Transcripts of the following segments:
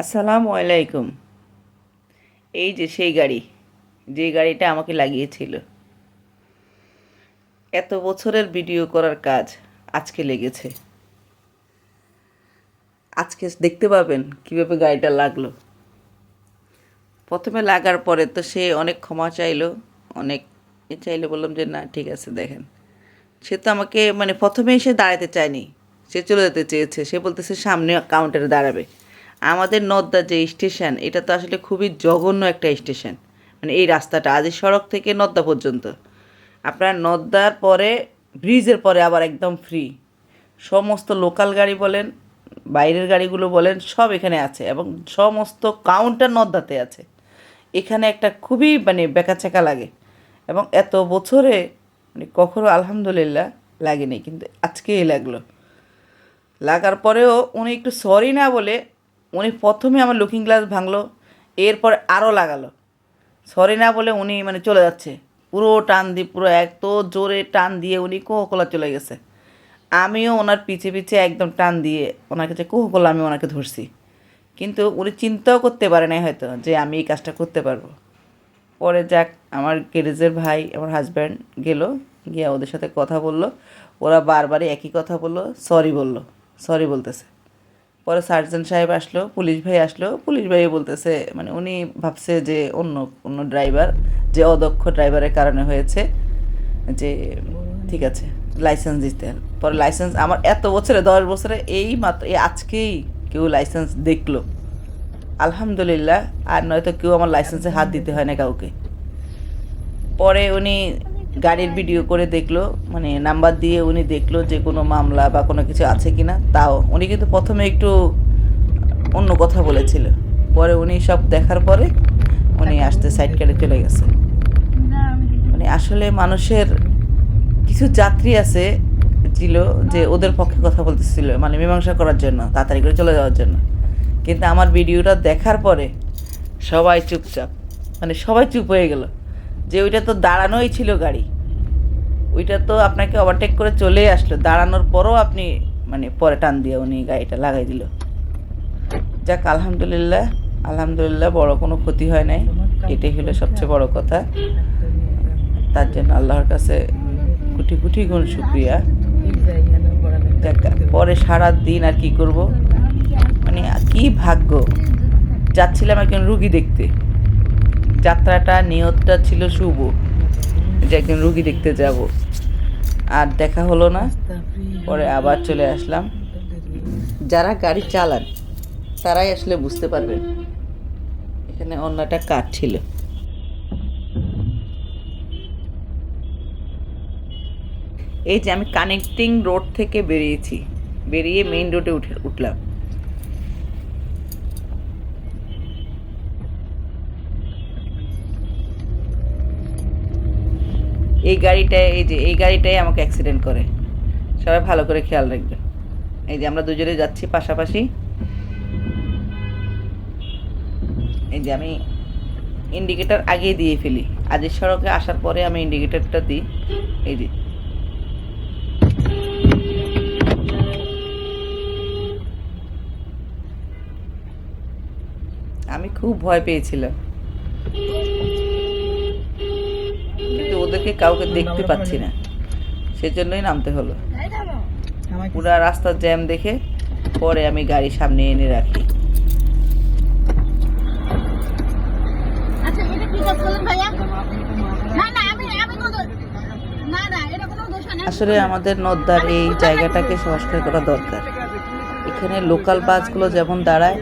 আসসালামু আলাইকুম। এই যে সেই গাড়ি, যে গাড়িটা আমাকে লাগিয়েছিল। এত বছরের ভিডিও করার কাজ আজকে লেগেছে। আজকে দেখতে পাবেন কীভাবে গাড়িটা লাগল। প্রথমে লাগার পরে তো সে অনেক ক্ষমা চাইলো, অনেক চাইলো, বললাম যে না, ঠিক আছে, দেখেন। সে তো আমাকে মানে প্রথমেই সে দাঁড়াতে চায়নি। সে চলে যেতে চেয়েছে। সে বলতেছে, সামনে কাউন্টারে দাঁড়াবে। আমাদের নদ্দা যে স্টেশন এটা তো আসলে খুবই জঘন্য একটা স্টেশন মানে এই রাস্তাটা আদি সড়ক থেকে নদ্দা পর্যন্ত। আপনার নদ্দার পরে, ব্রিজের পরে আবার একদম ফ্রি সমস্ত লোকাল গাড়ি বলেন, বাইরের গাড়িগুলো বলেন, সব এখানে আছে এবং সমস্ত কাউন্টার নদ্দাতে আছে। এখানে একটা খুবই মানে বেকাচেকা লাগে এবং এত বছরে মানে কখনো আলহামদুলিল্লাহ লাগেনি, কিন্তু আজকেই লাগল। লাগার পরেও উনি একটু সরি না বলে উনি প্রথমে আমার লুকিং গ্লাস ভাঙলো, এরপর আরও লাগালো। সরি না বলে উনি মানে চলে যাচ্ছে। পুরো টান দিয়ে, পুরো এত জোরে টান দিয়ে উনি কোকোলা চলে গেছে। আমিও ওনার পিছে পিছে একদম টান দিয়ে ওনার কাছে কোকোলা আমি ওনাকে ধরছি। কিন্তু উনি চিন্তাও করতে পারে নাই হয়তো যে আমি এই কাজটা করতে পারব। পরে যাক, আমার গ্যারেজের ভাই, আমার হাজব্যান্ড গেল, গিয়ে ওদের সাথে কথা বলল। ওরা বারবারই একই কথা বলল সরি বলল। সরি বলতেছে। পরে সার্জন সাহেব আসলো, পুলিশ ভাই আসলো, পুলিশ ভাই বলতেছে মানে উনি ভাবছে যে অন্য অন্য ড্রাইভার, যে অদক্ষ ড্রাইভারের কারণে হয়েছে, যে ঠিক আছে, লাইসেন্স দিতে। পরে লাইসেন্স আমার এত বছরে, দশ বছরে এই মাত্র, এই আজকেই কেউ লাইসেন্স দেখল। আলহামদুলিল্লাহ, আর নয়তো কেউ আমার লাইসেন্সে হাত দিতে হয় না কাউকে। পরে উনি গাড়ির ভিডিও করে দেখল মানে নাম্বার দিয়ে উনি দেখল যে কোনো মামলা বা কোনো কিছু আছে কি না তাও উনি কিন্তু প্রথমে একটু অন্য কথা বলেছিল। পরে উনি সব দেখার পরে উনি আসতে সাইড কেটে চলে গেছে। মানে আসলে মানুষের কিছু যাত্রী আছে ছিল যে ওদের পক্ষে কথা বলতেছিল মানে মীমাংসা করার জন্য, তাড়াতাড়ি করে চলে যাওয়ার জন্য। কিন্তু আমার ভিডিওটা দেখার পরে সবাই চুপচাপ মানে সবাই চুপ হয়ে গেল। যে ওইটা তো দাঁড়ানোই ছিল গাড়ি। ওইটা তো আপনাকে ওভারটেক করে চলে আসলো। দাঁড়ানোর পরও আপনি মানে পরে টান দিয়ে উনি গাড়িটা লাগাই দিল। যাক, আলহামদুলিল্লাহ আলহামদুলিল্লাহ বড় কোনো ক্ষতি হয় নাই। এটাই হলো সবচেয়ে বড় কথা। তার জন্য আল্লাহর কাছে কোটি কোটি গুণ শুক্রিয়া। যাক, পরে সারা দিন আর কি করব? মানে কি ভাগ্য? যাচ্ছিলাম একজন রুগী দেখতে। যাত্রাটা, নিয়তটা ছিল শুভ। যে একজন রুগী দেখতে যাব। আর দেখা হলো না, পরে আবার চলে আসলাম। যারা গাড়ি চালান, তারাই আসলে বুঝতে পারবেন, এখানে অন্যটা কাঠ ছিল। এই যে আমি কানেক্টিং রোড থেকে বেরিয়েছি, বেরিয়ে মেইন রোডে উঠে, উঠলাম। এই গাড়িটায় এই যে, এই গাড়িটাই আমাকে অ্যাক্সিডেন্ট করে। সবাই ভালো করে খেয়াল রাখবে। এই যে, আমরা দুজনে যাচ্ছি পাশাপাশি। এই যে, আমি ইন্ডিকেটার আগে দিয়ে ফেলি। আজের সড়কে আসার পরে আমি ইন্ডিকেটারটা দিই। এই যে। আমি খুব ভয় পেয়েছিলাম। কিন্তু ওদেরকে কাউকে দেখতে পাচ্ছি না। সেজন্যই নামতে হলো। পুরা রাস্তার জ্যাম দেখে পরে আমি গাড়ি সামনে এনে রাখি। আচ্ছা এটা কি কাজ করলেন ভাইয়া? না না আমি আমি কোনো দোষ- না না এটা কোনো দোষ না। আসলে আমাদের নদ্দার এই জায়গাটাকে সংস্কার করা দরকার। এখানে লোকাল বাসগুলো যেমন দাঁড়ায়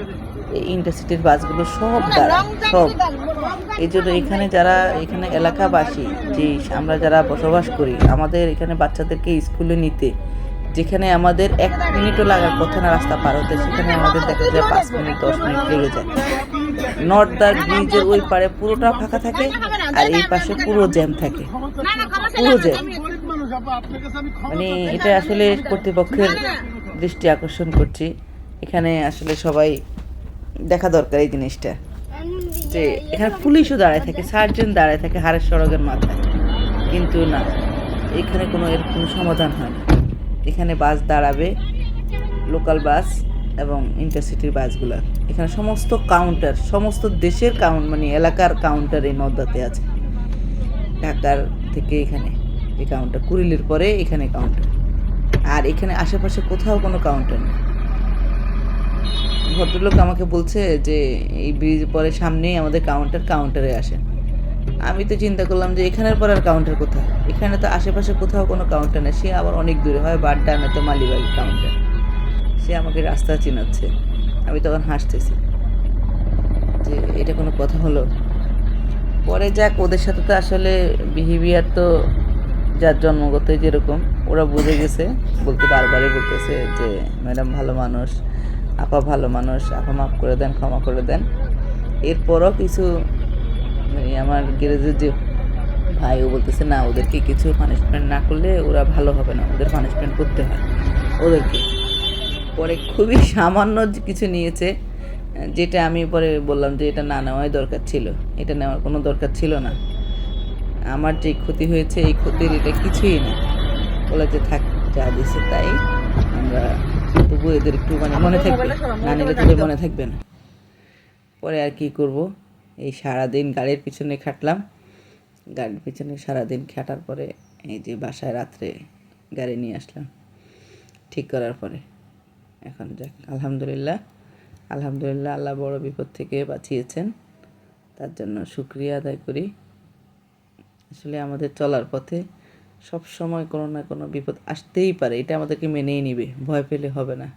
এই ইন্টারসিটির বাসগুলো সব দাঁড়ায় সব। এই জন্য এখানে যারা এখানে এলাকাবাসী, যে আমরা যারা বসবাস করি, আমাদের এখানে বাচ্চাদেরকে স্কুলে নিতে, যেখানে আমাদের এক মিনিটও লাগার কথা না রাস্তা পার হতে, সেখানে আমাদের দেখা যায় পাঁচ মিনিট, দশ মিনিট লেগে যায়। নর্থ নর্দার ব্রিজের ওই পারে পুরোটা ফাঁকা থাকে, আর এই পাশে পুরো জ্যাম থাকে। পুরো জ্যাম মানে এটা আসলে কর্তৃপক্ষের দৃষ্টি আকর্ষণ করছি। এখানে আসলে সবাই দেখা দরকার এই জিনিসটা। যে এখানে পুলিশও দাঁড়ায় থাকে সার্জন দাঁড়ায় থাকে হারের সড়কের মাথায়। কিন্তু না, এখানে কোনো এর কোনো সমাধান হয় না। এখানে বাস দাঁড়াবে, লোকাল বাস এবং ইন্টারসিটির বাসগুলো। এখানে সমস্ত কাউন্টার সমস্ত দেশের কাউন্ট মানে এলাকার কাউন্টার এই নদাতে আছে। ঢাকার থেকে এখানে এই কাউন্টার কুড়িলের পরে এখানে কাউন্টার আর এখানে আশেপাশে কোথাও কোনো কাউন্টার নেই। ভদ্রলোক আমাকে বলছে যে, এই ব্রিজ পরে সামনেই আমাদের কাউন্টার কাউন্টারে আসেন। আমি তো চিন্তা করলাম যে, এখানের পর আর কাউন্টার কোথায়? এখানে তো আশেপাশে কোথাও কোনো কাউন্টার নেই। সে আবার অনেক দূরে হয়, বাড্ডা না তো মালিবাগ কাউন্টার সে আমাকে রাস্তা চিনাচ্ছে। আমি তখন হাসতেছি যে, এটা কোনো কথা হলো? পরে যাক, ওদের সাথে তো আসলে বিহেভিয়ার তো যার জন্মগত যেরকম, ওরা বুঝে গেছে, বলতে বারবারই বলতেছে যে, ম্যাডাম ভালো মানুষ। আপা ভালো মানুষ, আপা মাফ করে দেন, ক্ষমা করে দেন। এরপরও কিছু মানে আমার গ্যারেজের যে ভাই ও বলতেছে, না, ওদেরকে কিছু পানিশমেন্ট না করলে ওরা ভালো হবে না, ওদের পানিশমেন্ট করতে হয়। ওদেরকে। পরে খুবই সামান্য কিছু নিয়েছে, যেটা আমি পরে বললাম যে এটা না নেওয়াই দরকার ছিল। এটা নেওয়ার কোনো দরকার ছিল না। আমার যে ক্ষতি হয়েছে, এই ক্ষতির এটা কিছুই না বলে যে থাক, যা দিছে তাই আমরা তবু এদের একটু মানে মনে থাকবে। না নিলে তোদের মনে থাকবে না। পরে আর কি করব? এই সারাদিন গাড়ির পিছনে খাটলাম। গাড়ির পিছনে সারাদিন খাটার পরে এই যে বাসায় রাত্রে গাড়ি নিয়ে আসলাম। ঠিক করার পরে। এখন যাক আলহামদুলিল্লাহ। আলহামদুলিল্লাহ আল্লাহ বড় বিপদ থেকে বাঁচিয়েছেন। তার জন্য শুক্রিয়া আদায় করি। আসলে আমাদের চলার পথে সব সময় কোনো না কোনো বিপদ আসতেই পারে, এটা আমাদেরকে মেনেই নিবে, ভয় পেলে হবে না।